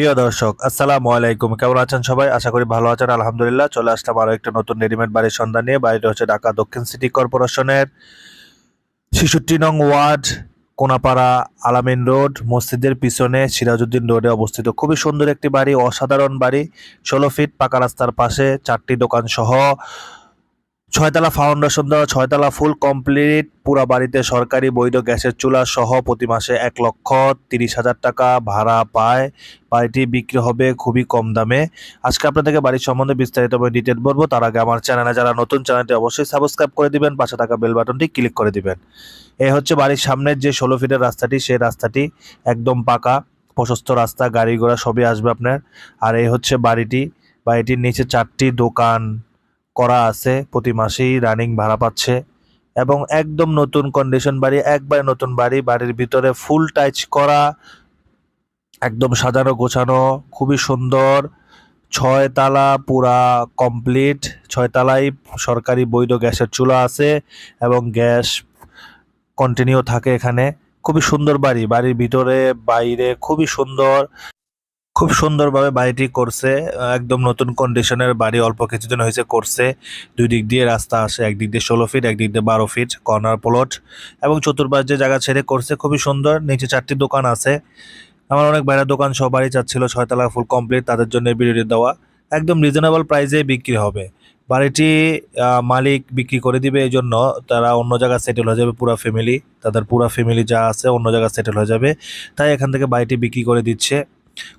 প্রিয় দর্শক, আসসালামু আলাইকুম। কেমন আছেন সবাই? আশা করি ভালো আছেন। আলহামদুলিল্লাহ, চলে আসলাম আরও একটা নতুন রেডিমেড বাড়ির সন্ধান নিয়ে। বাড়িটা হচ্ছে ঢাকা দক্ষিণ সিটি কর্পোরেশনের ছেষট্টি নং ওয়ার্ড, কোনাপাড়া আলামিন রোড, মসজিদের পিছনে সিরাজউদ্দিন রোডে অবস্থিত। খুবই সুন্দর একটি বাড়ি, অসাধারণ বাড়ি। ষোলো ফিট পাকা রাস্তার পাশে চারটি দোকান সহ ছয়তলা ফাউন্ডেশন দেওয়া, ছয়তলা ফুল কমপ্লিট। পুরা বাড়িতে সরকারি বৈধ গ্যাসের চুলা সহ প্রতি মাসে এক লক্ষ তিরিশ হাজার টাকা ভাড়া পায়। বাড়িটি বিক্রি হবে খুবই কম দামে। আজকে আপনাদেরকে বাড়ির সম্বন্ধে বিস্তারিতভাবে ডিটেল বলব। তার আগে আমার চ্যানেলে যারা নতুন, চ্যানেলটি অবশ্যই সাবস্ক্রাইব করে দিবেন, পাশে থাকা বেল বাটনটি ক্লিক করে দিবেন। এই হচ্ছে বাড়ির সামনের যে ষোলো ফিটের রাস্তাটি, সেই রাস্তাটি একদম পাকা, প্রশস্ত রাস্তা গাড়ি ঘোড়া সবই আসবে আপনার। আর এই হচ্ছে বাড়িটি। বাড়িটির নিচে চারটি দোকান। করা আছে, প্রতি মাসেই রানিং ভাড়া পাচ্ছে এবং একদম নতুন কন্ডিশন বাড়ি, একবার নতুন বাড়ি, বাড়ির ভিতরে ফুল টাচ করা, একদম সাজানো গোছানো, খুবই সুন্দর, ছয় তালা পুরা কমপ্লিট ছয় তালাই সরকারি বৈধ গ্যাসের চুলা আছে এবং গ্যাস কন্টিনিউ থাকে এখানে। খুবই সুন্দর বাড়ি, বাড়ির ভিতরে, বাইরে খুবই সুন্দর। খুব সুন্দরভাবে বাড়িটি করছে, একদম নতুন কন্ডিশনের বাড়ি, অল্প কিছুদিন হয়েছে করছে। দুই দিক দিয়ে রাস্তা আসে একদিক দিয়ে ষোলো ফিট একদিক দিয়ে বারো ফিট কর্নার প্লট এবং চতুর্পাশ যে জায়গা ছেড়ে করছে খুবই সুন্দর। নিচে চারটি দোকান আছে। আমার অনেক বাইরের দোকান সব বাড়ি চাচ্ছিল ছয়তলা ফুল কমপ্লিট তাদের জন্য বিরতি দেওয়া। একদম রিজনেবল প্রাইসে বিক্রি হবে। বাড়িটি মালিক বিক্রি করে দিবে এই জন্য তারা অন্য জায়গায় সেটেল হয়ে যাবে পুরো ফ্যামিলি তাদের পুরো ফ্যামিলি যা আছে অন্য জায়গায় সেটেল হয়ে যাবে। তাই এখান থেকে বাড়িটি বিক্রি করে দিচ্ছে।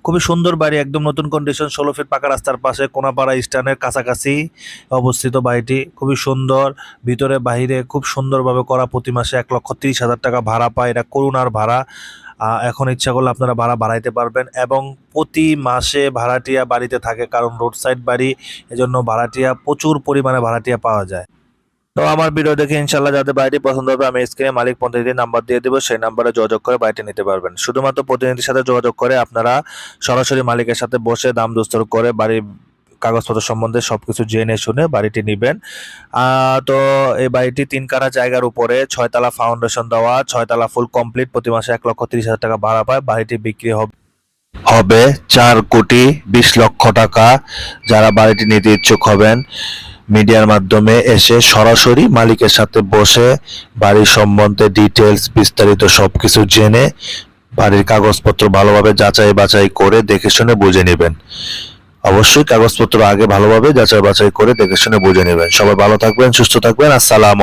খুবই সুন্দর বাড়ি, একদম নতুন কন্ডিশন ষোলো ফিট পাকা রাস্তার পাশে, কোনাপাড়া স্ট্যান্ডের কাছাকাছি অবস্থিত বাড়িটি। খুবই সুন্দর, ভিতরে, বাহিরে খুব সুন্দরভাবে করা প্রতি মাসে এক লক্ষ তিরিশ হাজার টাকা ভাড়া পায়। এটা করুণার ভাড়া। এখন ইচ্ছা করলে আপনারা ভাড়া বাড়াইতে পারবেন এবং প্রতি মাসে ভাড়াটিয়া বাড়িতে থাকে কারণ রোড সাইড বাড়ি, এজন্য ভাড়াটিয়া প্রচুর পরিমাণে ভাড়াটিয়া পাওয়া যায়। তো আমার ভিডিও দেখে ইনশাল্লাহ যাদের বাড়িটি পছন্দ হবে, আমি স্ক্রিনে মালিক প্রতিনিধির নাম্বার দিয়ে দেবো, সেই নাম্বারে যোগাযোগ করে বাড়িটি নিতে পারবেন। শুধুমাত্র প্রতিনিধির সাথে যোগাযোগ করে আপনারা সরাসরি মালিকের সাথে বসে দাম দস্তর করে বাড়ির কাগজপত্র সম্বন্ধে সব কিছু জেনে শুনে বাড়িটি নেবেন। তো এই বাড়িটি তিন কাঠা জায়গার উপরে ছয়তলা ফাউন্ডেশন দেওয়া, ছয়তলা ফুল কমপ্লিট প্রতি মাসে এক লক্ষ তিরিশ হাজার টাকা ভাড়া পায়। বাড়িটি বিক্রি হবে হবে চার কোটি বিশ লক্ষ টাকা। যারা বাড়িটি নিতে ইচ্ছুক হবেন মিডিয়ার মাধ্যমে এসে সরাসরি মালিকের সাথে বসে বাড়ির সম্বন্ধে ডিটেলস বিস্তারিত সবকিছু জেনে বাড়ির কাগজপত্র ভালোভাবে যাচাই বাছাই করে দেখে শুনে বুঝে নেবেন। অবশ্যই কাগজপত্র আগে ভালোভাবে যাচাই বাছাই করে দেখে শুনে বুঝে নেবেন। সবাই ভালো থাকবেন, সুস্থ থাকবেন। আসসালাম